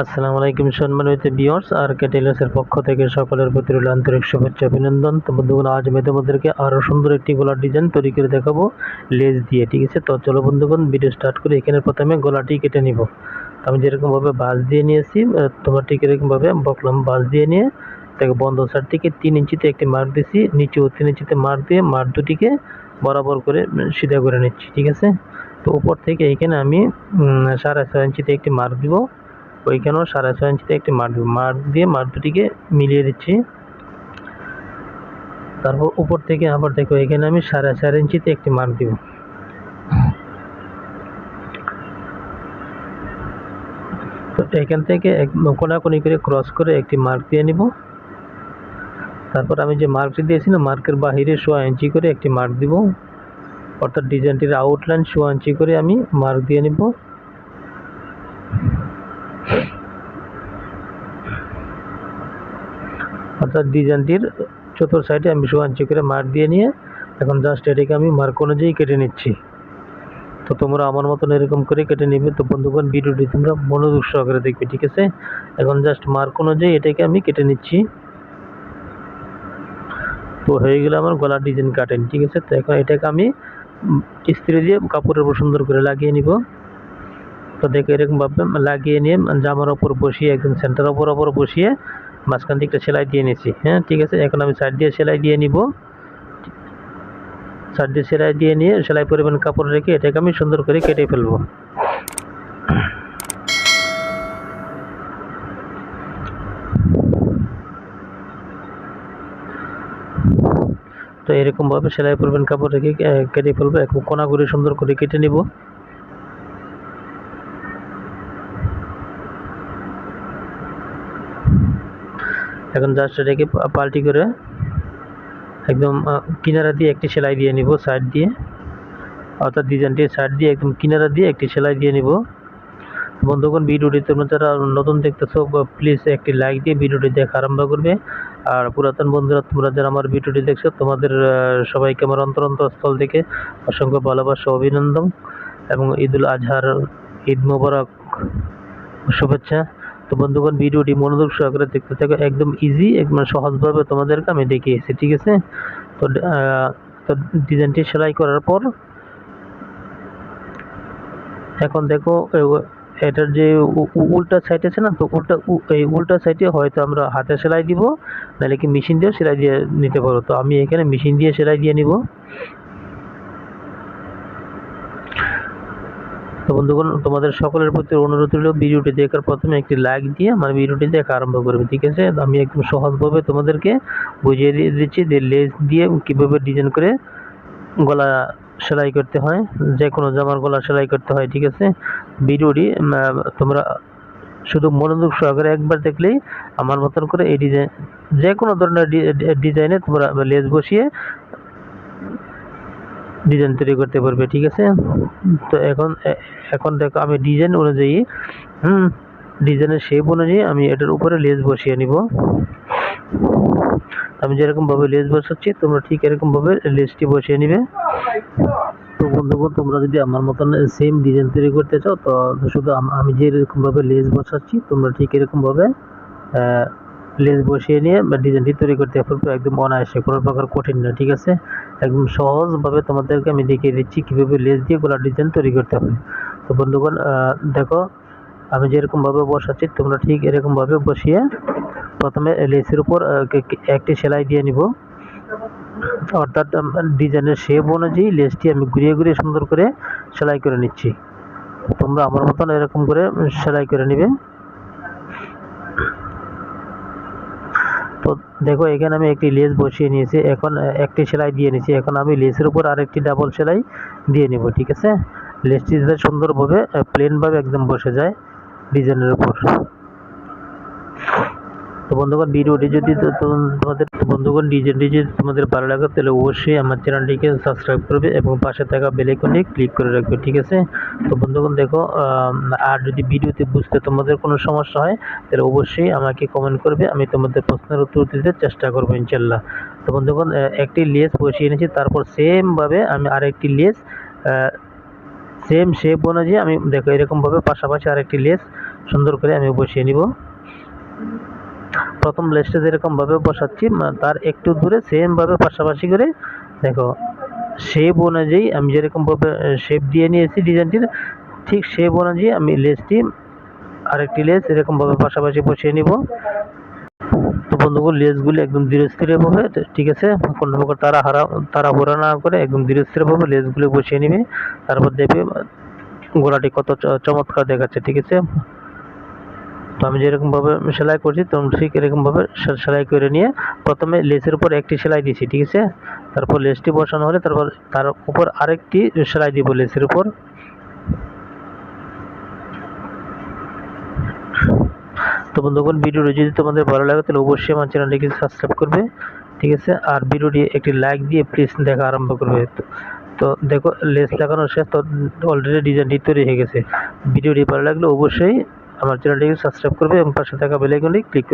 আসসালামু আলাইকুম সম্মানিত বিয়র্স আর কে টেলার্সের পক্ষ থেকে সকলের প্রতি রইল আন্তরিক শুভেচ্ছা, অভিনন্দন। তো বন্ধুগণ, আজ আমি তোমাদেরকে আরও সুন্দর একটি গলার ডিজাইন তৈরি করে দেখাবো, লেস দিয়ে, ঠিক আছে? তো চলো বন্ধুগণ ভিডিও স্টার্ট করে। এখানে প্রথমে গলাটি কেটে নিব। তো আমি যেরকমভাবে বাঁশ দিয়ে নিয়েছি তোমার ঠিক এরকমভাবে বকলাম বাঁশ দিয়ে নিয়ে তাকে বন্ধ সাইড থেকে তিন ইঞ্চিতে একটি মার্ক দিছি নিচেও তিন ইঞ্চিতে মার্ক দিয়ে মার্ক দুটিকে বরাবর করে সিধা করে নিচ্ছি, ঠিক আছে? তো উপর থেকে এখানে আমি সাড়ে ছয় ইঞ্চিতে একটি মার্ক দিব। ওইখানেও সাড়ে ছয় ইঞ্চিতে একটি দিব মার্ক দিয়ে মার্ক দুটিকে মিলিয়ে দিচ্ছি। তারপর উপর থেকে আবার দেখো, এখানে আমি সাড়ে চার ইঞ্চিতে একটি মার্ক দিব। এখান থেকে এক কোনাকুনি করে ক্রস করে একটি মার্ক দিয়ে নিব। তারপর আমি যে মার্কটি দিয়েছি না মার্কের বাহিরে সোয়া ইঞ্চি করে একটি মার্ক দিব। অর্থাৎ ডিজাইনটির আউটলাইন সোয়া ইঞ্চি করে আমি মার্ক দিয়ে নিব। অর্থাৎ ডিজাইনটির চতুর সাইডে আমি সোয়া ইঞ্চি করে মার্ক দিয়ে নিয়ে এখন জাস্ট এটাকে আমি মার্ক অনুযায়ী কেটে নিচ্ছি। তো তোমরা আমার মতন এরকম করে কেটে নেবে। তো বন্ধুগণ, ভিডিওটি তোমরা মনোযোগ সহকারে দেখবে, ঠিক আছে? এখন জাস্ট মার্ক অনুযায়ী এটাকে আমি কেটে নিচ্ছি। তো হয়ে গেলে আমার গলার ডিজাইন কাটেন ঠিক আছে? তো এখন এটাকে আমি ইস্ত্রি দিয়ে কাপড়ের উপর সুন্দর করে লাগিয়ে নিব। তো দেখো এরকমভাবে লাগিয়ে নিয়ে জামার ওপর বসিয়ে একদম সেন্টার ওপর ওপর বসিয়ে মাঝখান দিকটা সেলাই দিয়ে নিয়েছি। হ্যাঁ ঠিক আছে? এখন আমি সাইড দিয়ে সেলাই দিয়ে নিব। সাইড দিয়ে সেলাই দিয়ে নিয়ে সেলাই পরিমাণ কাপড় রেখে এটাকে আমি সুন্দর করে কেটে ফেলব। তো এরকমভাবে সেলাই পরিমাণ কাপড় রেখে কেটে ফেলব। এখন কোনা করে সুন্দর করে কেটে নিব। এখন জাস্ট এটাকে পাল্টি করে একদম কিনারা দিয়ে একটি সেলাই দিয়ে নিব সাইড দিয়ে। অর্থাৎ ডিজাইনটি সাইড দিয়ে একদম কিনারা দিয়ে একটি সেলাই দিয়ে নিব। বন্ধুগণ, ভিডিওটি তোমরা যারা নতুন দেখতেছো প্লিজ একটি লাইক দিয়ে ভিডিওটি দেখা আরম্ভ করবে। আর পুরাতন বন্ধুরা, তোমরা যারা আমার ভিডিওটি দেখছ, তোমাদের সবাইকে আমার অন্তর স্থল থেকে অসংখ্য ভালোবাসা, অভিনন্দন এবং ঈদুল আজহার ঈদ মোবারক শুভেচ্ছা। তো বন্ধুগণ, ভিডিওটি মনোযোগ সহকারে দেখতে থাকো। একদম ইজি একদম সহজভাবে তোমাদেরকে আমি দেখিয়েছি ঠিক আছে? তো তো ডিজাইনটি সেলাই করার পর এখন দেখো এটার যে উল্টা সাইড আছে না, তো উল্টা এই উল্টা সাইডে হয়তো আমরা হাতে সেলাই দিব, নাহলে কি মেশিন দিয়েও সেলাই দিয়ে নিতে পারো। তো আমি এখানে মেশিন দিয়ে সেলাই দিয়ে নিব। তো বন্ধুগণ, তোমাদের সকলের প্রতি অনুরোধ রইল ভিডিওটি দেখার প্রথমে একটি লাইক দিয়ে আমার ভিডিওটি দেখা আরম্ভ করবে, ঠিক আছে? আমি একদম সহজভাবে তোমাদেরকে বুঝিয়ে দিয়ে দিচ্ছি যে লেস দিয়ে কীভাবে ডিজাইন করে গলা সেলাই করতে হয়, যে কোনো জামার গলা সেলাই করতে হয়, ঠিক আছে? ভিডিওটি তোমরা শুধু মনোযোগ সহকারে একবার দেখলেই আমার মতন করে এই ডিজাইন যে কোনো ধরনের ডিজাইনে তোমরা লেস বসিয়ে ডিজাইন তৈরি করতে পারবে, ঠিক আছে? তো এখন এখন দেখো আমি ডিজাইন অনুযায়ী, হুম, ডিজাইনের শেপ অনুযায়ী আমি এটার উপরে লেস বসিয়ে নিব। আমি যেরকম ভাবে লেস বসাচ্ছি, তোমরা ঠিক এরকম ভাবে লেসটি বসিয়ে নিবে। তো বন্ধুগণ, তোমরা যদি আমার মতন সেম ডিজাইন তৈরি করতে চাও, তো শুধু আমি যেরকম ভাবে লেস বসাচ্ছি, তোমরা ঠিক এরকম লেস বসিয়ে নিয়ে বা ডিজাইনটি তৈরি করতে পারবে একদম অনায়াসে, কোনো প্রকার কঠিন না, ঠিক আছে? একদম সহজভাবে তোমাদেরকে আমি দেখিয়ে দিচ্ছি কীভাবে লেস দিয়ে গোলার ডিজাইন তৈরি করতে হবে তো বন্ধুগণ দেখো, আমি যেরকমভাবে বসাচ্ছি, তোমরা ঠিক এরকমভাবে বসিয়ে প্রথমে লেসের উপর একটি সেলাই দিয়ে নিব। অর্থাৎ ডিজাইনের শেপ অনুযায়ী লেসটি আমি ঘুরিয়ে ঘুরিয়ে সুন্দর করে সেলাই করে নিচ্ছি। তোমরা আমার মতন এরকম করে সেলাই করে নিবে। তো দেখো, এখানে আমি একটি লেস বসিয়ে নিয়েছি। এখন একটি সেলাই দিয়ে নিয়েছি। এখন আমি লেসের উপর আরেকটি ডাবল সেলাই দিয়ে নিব, ঠিক আছে? লেসটি যাতে সুন্দরভাবে প্লেনভাবে একদম বসে যায় ডিজাইনের উপর। তো বন্ধুগণ, ভিডিওটি যদি তোমাদের বন্ধুগণ ডিজাইনটি যদি তোমাদের ভালো লাগে, তাহলে অবশ্যই আমার চ্যানেলটিকে সাবস্ক্রাইব করবে এবং পাশে থাকা বেল আইকনে ক্লিক করে রাখবে, ঠিক আছে? তো বন্ধুগণ, দেখো আর যদি ভিডিওতে বুঝতে তোমাদের কোনো সমস্যা হয়, তাহলে অবশ্যই আমাকে কমেন্ট করবে, আমি তোমাদের প্রশ্নের উত্তর দিতে চেষ্টা করব ইনশাল্লাহ তো বন্ধুগণ একটি লেস বসিয়ে নিয়েছি তারপর সেমভাবে আমি আরেকটি লেস সেম শেপ অনুযায়ী আমি দেখো এরকমভাবে পাশাপাশি আরেকটি লেস সুন্দর করে আমি বসিয়ে নিব। প্রথম লেসটা যেরকম ভাবে বসাচ্ছি তার একটু দূরে সেম ভাবে পাশাপাশি করে দেখো শেপ অনুযায়ী আমি যেরকম ভাবে শেপ দিয়ে নিয়েছি ডিজাইনটির ঠিক শেপ অনুযায়ী আমি লেসটি আরেকটি লেস এরকম ভাবে পাশাপাশি বসিয়ে নিব। তো বন্ধুগুলো লেসগুলি একদম ধীরে স্থিরে ভাবে ঠিক আছে, কোনো প্রকার তারা হারা তারা হুরা না করে একদম ধীরে স্থিরে ভাবে লেসগুলি বসিয়ে নিবে, তারপর দেখবে গোড়াটি কত চমৎকার দেখাচ্ছে, ঠিক আছে? তো আমি যেরকম ভাবে সেলাই করছি, তো ঠিক এরকম ভাবে সেলাই করে নিয়ে প্রথমে লেসের উপর একটি সেলাই দিছি, ঠিক আছে? তারপর লেসটি বসানো হলে তারপর তার উপর আরেকটি সেলাই দিব লেসের উপর। তো বন্ধুগণ, ভিডিওটি যদি তোমাদের ভালো লাগে, তাহলে অবশ্যই আমার চ্যানেলটিকে সাবস্ক্রাইব করবে, ঠিক আছে? আর ভিডিওটি একটি লাইক দিয়ে প্লিজ দেখা আরম্ভ করবে। তো- দেখো, লেস লাগানো শেষ, তো অলরেডি ডিজাইনটি তৈরি হয়ে গেছে। ভিডিওটি ভালো লাগলে অবশ্যই আমার চ্যানেলটিকে সাবস্ক্রাইব করবে এবং পাশে থাকা বেলাইকনটি ক্লিক করবে